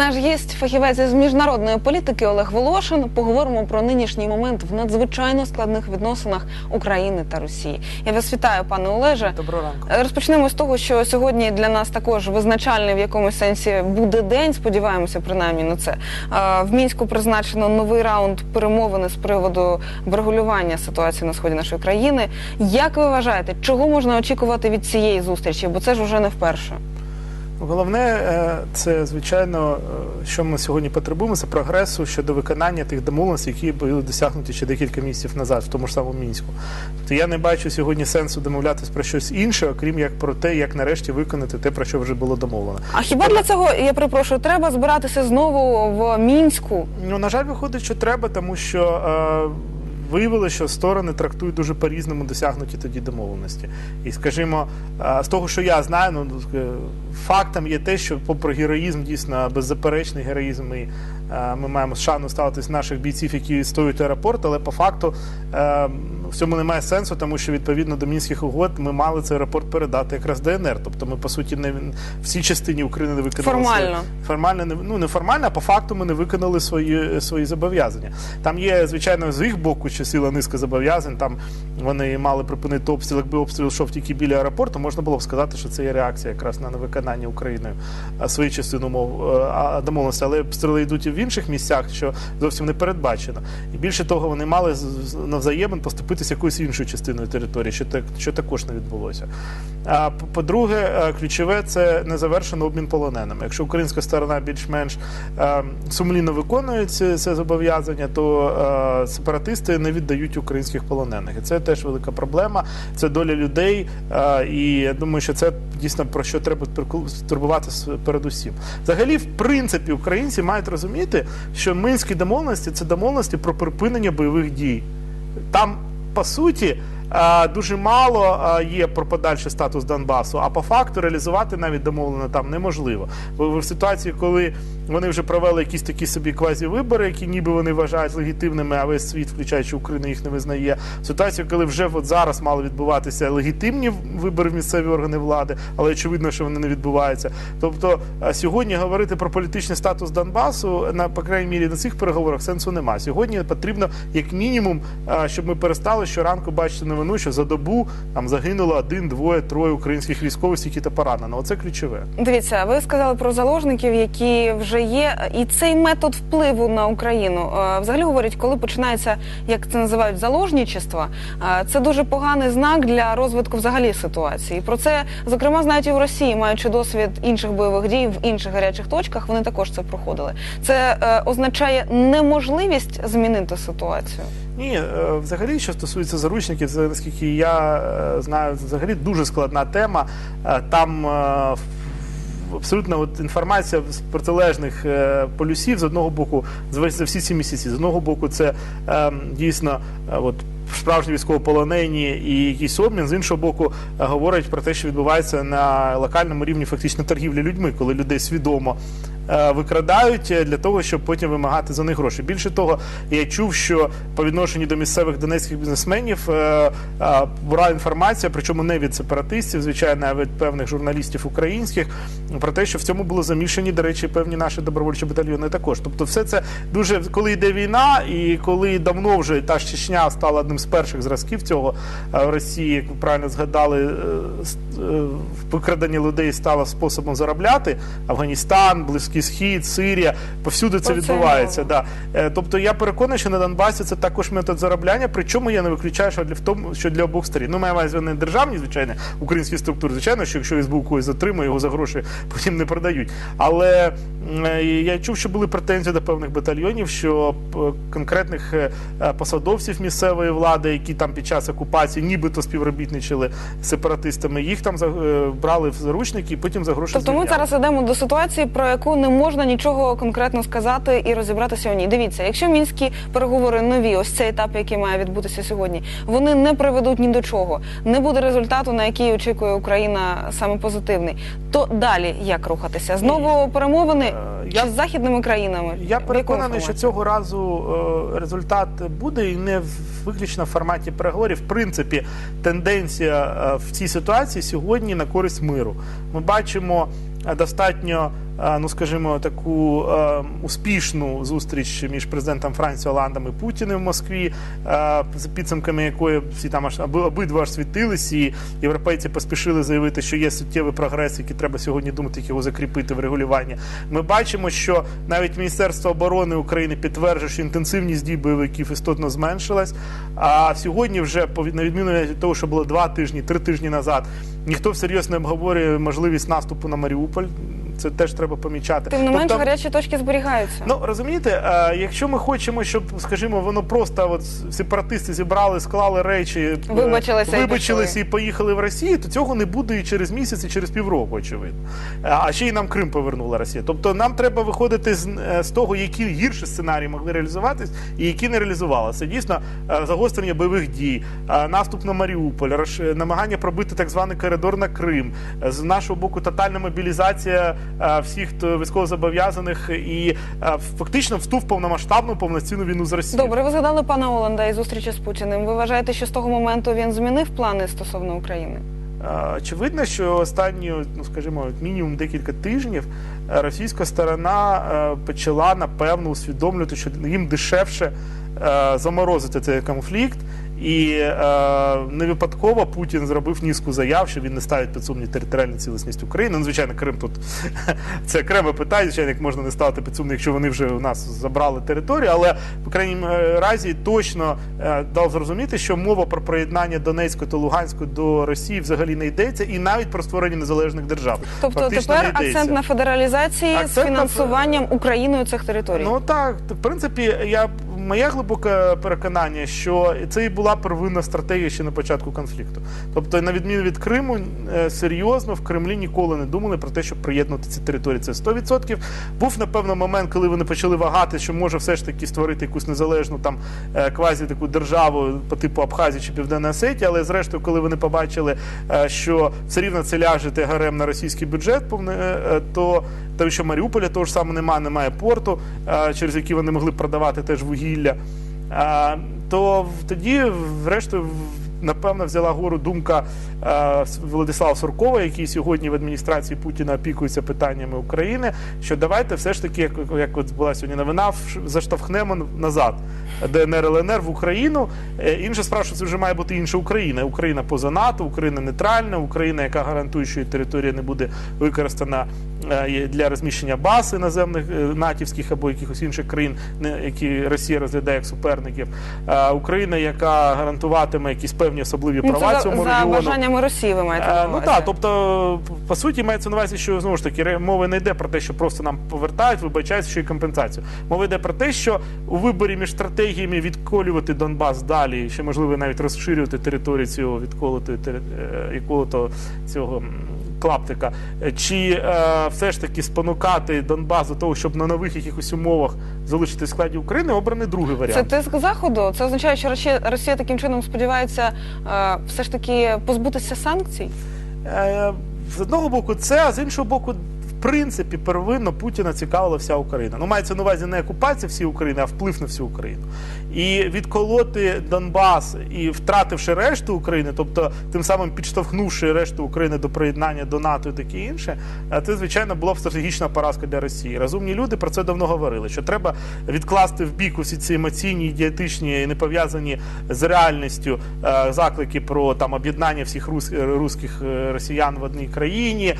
Наш гість фахівець із міжнародної політики Олег Волошин. Поговоримо про нинішній момент в надзвичайно складних відносинах України та Росії. Я вас вітаю, пане Олеже. Доброго ранку. Розпочнемо з того, що сьогодні для нас також визначальний в якомусь сенсі буде день. Сподіваємося, принаймні на це. В мінську призначено новий раунд перемовини з приводу врегулювання ситуації на сході нашої країни. Як ви вважаєте, чого можна очікувати від цієї зустрічі? Бо це ж уже не вперше. Головне, е, це звичайно, е, що ми сьогодні потребуємо, це прогресу щодо виконання тих домовленостей, які були досягнуті ще декілька місяців назад, в тому ж самому мінську. Тобто я не бачу сьогодні сенсу домовлятися про щось інше, окрім як про те, як нарешті виконати те, про що вже було домовлено. А хіба для цього я перепрошую, треба збиратися знову в мінську? Ну, на жаль, виходить, що треба, тому що е, виявили, що сторони трактують дуже по-різному досягнуті тоді домовленості. І, скажімо, з того, що я знаю, ну, е, фактом є те, що попри героїзм, дійсно беззаперечний героїзм, і е, ми маємо шану ставитись наших бійців, які стоять аеропорт, але по факту е, в цьому немає сенсу, тому що відповідно до мінських угод ми мали цей аеропорт передати якраз ДНР. Тобто ми, по суті, не в цій частині України не виконали свої- Формально. формально не ну не формально, а по факту ми не виконали свої свої зобов'язання. Там є звичайно з їх боку ще ціла низка зобов'язань. Там вони мали припинити обстріл. Якби обстріл йшов тільки біля аеропорту, можна було б сказати, що це є реакція якраз на невиконання Україною частини умов е, домовленості. Але обстріли йдуть і в інших місцях, що зовсім не передбачено. І більше того, вони мали з- з- навзаємин поступитися якоюсь іншою частиною території, що так що також не відбулося. А по- по-друге, е, ключове це незавершений обмін полоненими. Якщо українська сторона більш-менш е, сумлінно виконує це, зобов'язання, то е, сепаратисти не віддають українських полонених. І це теж велика проблема. Це доля людей. І я думаю, що це дійсно про що треба турбуватися передусім. Взагалі, в принципі, українці мають розуміти, що мінські домовленості це домовленості про припинення бойових дій. Там, по суті, е, дуже мало е, є про подальший статус Донбасу, а по факту реалізувати навіть домовлено там неможливо. В ситуації, коли вони вже провели якісь такі собі квазівибори, які ніби вони вважають легітимними, а весь світ, включаючи Україну, їх не визнає. В ситуації, коли вже от зараз мали відбуватися легітимні вибори в місцеві органи влади, але очевидно, що вони не відбуваються. Тобто сьогодні говорити про політичний статус Донбасу на по крайній мірі на цих переговорах сенсу немає. Сьогодні потрібно як мінімум, щоб ми перестали щоранку бачити новину, що за добу там загинуло один, двоє, троє українських військових, стільки та поранено. Оце ключове. Дивіться, ви сказали про заложників, які вже є, і цей метод впливу на Україну. е, Взагалі говорять, коли починається, як це називають, заложничество, е, це дуже поганий знак для розвитку взагалі ситуації. Про це зокрема знають і в Росії, маючи досвід інших бойових дій в інших гарячих точках. Вони також це проходили. Це е, означає неможливість змінити ситуацію. Ні, взагалі, що стосується заручників, це наскільки я знаю, взагалі дуже складна тема. Там абсолютно от інформація з протилежних е, полюсів з одного боку за всі ці місяці. З одного боку, це е, дійсно е, от. Справжні військовополонені і якийсь обмін з іншого боку е, говорять про те, що відбувається на локальному рівні фактично торгівлі людьми, коли людей свідомо викрадають е, для того, щоб потім вимагати за них гроші. Більше того, я чув, що по відношенню до місцевих донецьких бізнесменів е, е, була інформація, причому не від сепаратистів, звичайно, а від певних журналістів українських, про те, що в цьому були замішані, до речі, певні наші добровольчі батальйони також. Тобто, все це дуже коли йде війна, і коли давно вже та Чечня стала одним з перших зразків цього е, в Росії, як ви правильно згадали, е, е, викрадення людей стало способом заробляти. Афганістан, Близький Схід, Сирія, повсюди це відбувається. Да. Е, Тобто я переконаний, що на Донбасі це також метод заробляння. Причому я не виключаю, що для в тому, що для обох сторін. Ну, маю увазі не державні, звичайно, українські структури. Звичайно, що якщо СБУ когось затримує, його за гроші потім не продають. Але е, я чув, що були претензії до певних батальйонів, що конкретних е, е, посадовців місцевої влади, які там під час окупації нібито співробітничали з сепаратистами, їх там брали в заручники і потім за гроші Тобто ми зараз йдемо до ситуації, про яку не можна нічого конкретно сказати і розібратися у ній. Дивіться, якщо мінські переговори нові, ось цей етап, який має відбутися сьогодні, вони не приведуть ні до чого, не буде результату, на який очікує Україна саме позитивний. То далі як рухатися? Знову перемовини Е, я- чи з західними країнами? Я переконаний, що цього разу е, результат буде і не виключно в форматі переговорів. В принципі, тенденція е, в цій ситуації сьогодні на користь миру. Ми бачимо достатньо ну скажімо, таку успішну зустріч між президентом Франції Оландом і Путіним в Москві, за підсумками якої всі там аж оби- обидва аж світились, і європейці поспішили заявити, що є суттєвий прогрес, який треба сьогодні думати, як його закріпити в регулюванні. Ми бачимо, що навіть Міністерство оборони України підтверджує, що інтенсивність дій бойовиків істотно зменшилась. А сьогодні, вже на відміну від того, що було два тижні, три тижні назад, ніхто всерйоз не обговорює можливість наступу на Маріуполь. Це теж треба помічати. Тим не менш, Тобто- гарячі точки зберігаються. Ну розумієте, е, якщо ми хочемо, щоб, скажімо, воно просто от сепаратисти зібрали, склали речі, е, Вибачилися і вибачилися і поїхали в Росію, то цього не буде і через місяць, і через півроку, очевидно. Е, А ще й нам Крим повернула Росія. Тобто нам треба виходити з, з того, які гірші сценарії могли реалізуватись, і які не реалізувалися. Дійсно, загострення бойових дій, наступ на Маріуполь, намагання пробити так званий коридор на Крим. З нашого боку, тотальна мобілізація всіх хто військовозобов'язаних і е, фактично вступ в повномасштабну повноцінну війну з Росією. Добре, ви згадали пана Оланда і зустрічі з Путіним. Ви вважаєте, що з того моменту він змінив плани стосовно України? Е, Очевидно, що останні, ну скажімо, мінімум декілька тижнів е, російська сторона е, почала напевно усвідомлювати, що їм дешевше е, заморозити цей конфлікт. І е, не випадково Путін зробив низку заяв, що він не ставить під сумнів територіальну цілісність України. Ну, звичайно, Крим тут це окреме питання. Звичайно, як можна не ставити під сумнів, якщо вони вже у нас забрали територію. Але по крайній е, разі точно е, дав зрозуміти, що мова про приєднання Донецької та Луганської до Росії взагалі не йдеться, і навіть про створення незалежних держав. Тобто Фактично тепер не акцент на федералізації з Акцент на- фінансуванням Україною цих територій. Ну так, в принципі, я моє глибоке переконання, що це і була первинна стратегія ще на початку конфлікту. Тобто, на відміну від Криму, е, серйозно в Кремлі ніколи не думали про те, щоб приєднувати ці території. Це 100%. Був напевно момент, коли вони почали вагати, що може все ж таки створити якусь незалежну там е, квазі таку державу по типу Абхазії чи Південної Осетії, але зрештою, коли вони побачили, е, що все рівно це ляже тягарем на російський бюджет, то тому що Маріуполя того ж саме немає, немає порту, е, через який вони могли продавати теж вугілля. Е, То тоді, врештою, напевно, взяла гору думка е, Владислава Суркова, який сьогодні в адміністрації Путіна опікується питаннями України. Що давайте все ж таки, як, як от була сьогодні новина, заштовхнемо назад ДНР ЛНР в Україну. Е, Інша справа, що це вже має бути інша Україна. Україна поза НАТО, Україна нейтральна, Україна, яка гарантує, що її територія не буде використана е, для розміщення баз іноземних натівських або якихось інших країн, які Росія розглядає як суперників. Е, Україна, яка гарантуватиме якісь певні особливі Ну, права це цьому за регіону. бажаннями Росії ви маєте на Е, Ну увазі? так, тобто, по суті, мається на увазі, що знову ж таки мова не йде про те, що просто нам повертають, вибачають, що і компенсацію. Мова йде про те, що у виборі між стратегіями відколювати Донбас далі, ще можливо навіть розширювати територію цього відколотої е, цього. Клаптика, Е, чи е, все ж таки спонукати Донбас до того, щоб на нових якихось умовах залишити складі України, обраний другий варіант. Це тиск заходу. Це означає, що Росія, таким чином сподівається е, все ж таки позбутися санкцій. Е, З одного боку, це, а з іншого боку, принципі, первинно Путіна цікавила вся Україна. Ну, мається на увазі не окупація всієї України, а вплив на всю Україну. І відколоти Донбас і втративши решту України, тобто тим самим підштовхнувши решту України до приєднання до НАТО і таке інше, це звичайно була б стратегічна поразка для Росії. Розумні люди про це давно говорили. Що треба відкласти в бік усі ці емоційні, ідіотичні, не пов'язані з реальністю е, заклики про там об'єднання всіх е, русських е, росіян в одній країні,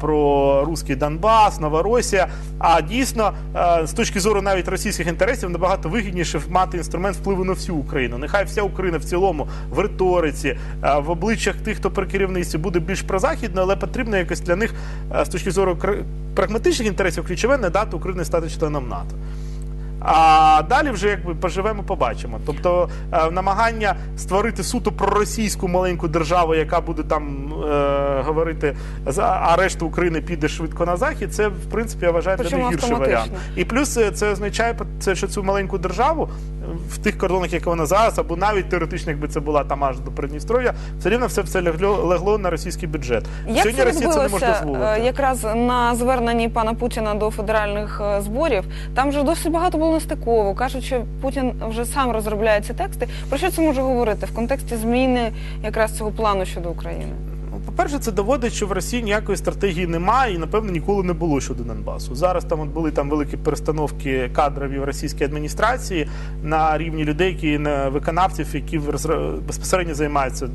про руський Донбас, Новоросія. А дійсно, е, з точки зору навіть російських інтересів, набагато вигідніше мати інструмент впливу на всю Україну. Нехай вся Україна в цілому в риториці, е, в обличчях тих, хто при керівництві буде більш прозахідно, але потрібно якось для них е, з точки зору прагматичних інтересів ключове не дати Україні стати членом НАТО. А далі вже якби поживемо, побачимо. Тобто е, намагання створити суто проросійську маленьку державу, яка буде там е, говорити, за- а решту України піде швидко на захід. Це в принципі я вважаю для них гірший варіант. І плюс е, це означає це, що цю маленьку державу в тих кордонах, як вона зараз, або навіть теоретично, якби це була там аж до Придністров'я, все рівно все це легло, легло на російський бюджет. Як Сьогодні Росія це не може дозволити. е, якраз на зверненні пана Путіна до федеральних е, зборів? Там вже досить багато було нестиково. Кажуть, що Путін вже сам розробляє ці тексти. Про що це може говорити в контексті зміни якраз цього плану щодо України? По-перше, це доводить, що в Росії ніякої стратегії немає і, напевно, ніколи не було щодо Донбасу. Зараз там от були там великі перестановки кадрові в російській адміністрації на рівні людей, які на виконавців, які безпосередньо займаються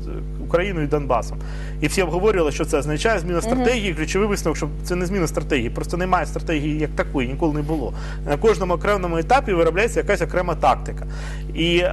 Україною і Донбасом. І всі обговорювали, що це означає зміна стратегії. Ключовий висновок, що це не зміна стратегії, просто немає стратегії як такої, ніколи не було. На кожному окремому етапі виробляється якась окрема тактика. І е,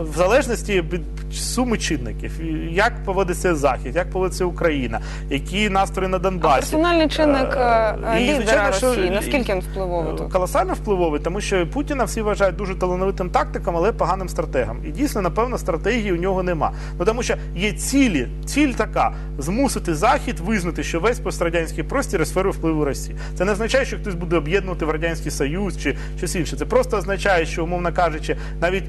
в залежності від суми чинників, як поводиться Захід, як поводиться Україна, які настрої на А Донбасі. персональний чинник е, Е, і, лідера що- Росії, наскільки він впливовий тут? Колосально впливовий, тому що Путіна всі вважають дуже талановитим тактиком, але поганим стратегом. І дійсно, напевно, стратегії у нього нема. Ну тому що є цілі, ціль така змусити Захід визнати, що весь пострадянський простір є сферою впливу Росії. Це не означає, що хтось буде об'єднувати в радянський союз чи щось інше. Це просто означає, що, умовно кажучи, навіть.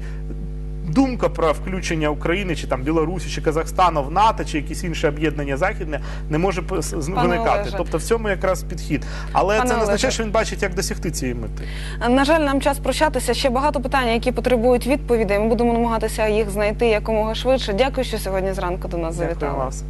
Думка про включення України чи там Білорусі чи Казахстану в НАТО чи якісь інше об'єднання західне не може виникати. Олеже. Тобто в цьому якраз підхід. Але Пане це не означає, що він бачить, як досягти цієї мети. На жаль, нам час прощатися. Ще багато питань, які потребують відповідей. Ми будемо намагатися їх знайти якомога швидше. Дякую, що сьогодні зранку до нас Дякую завітали. вас.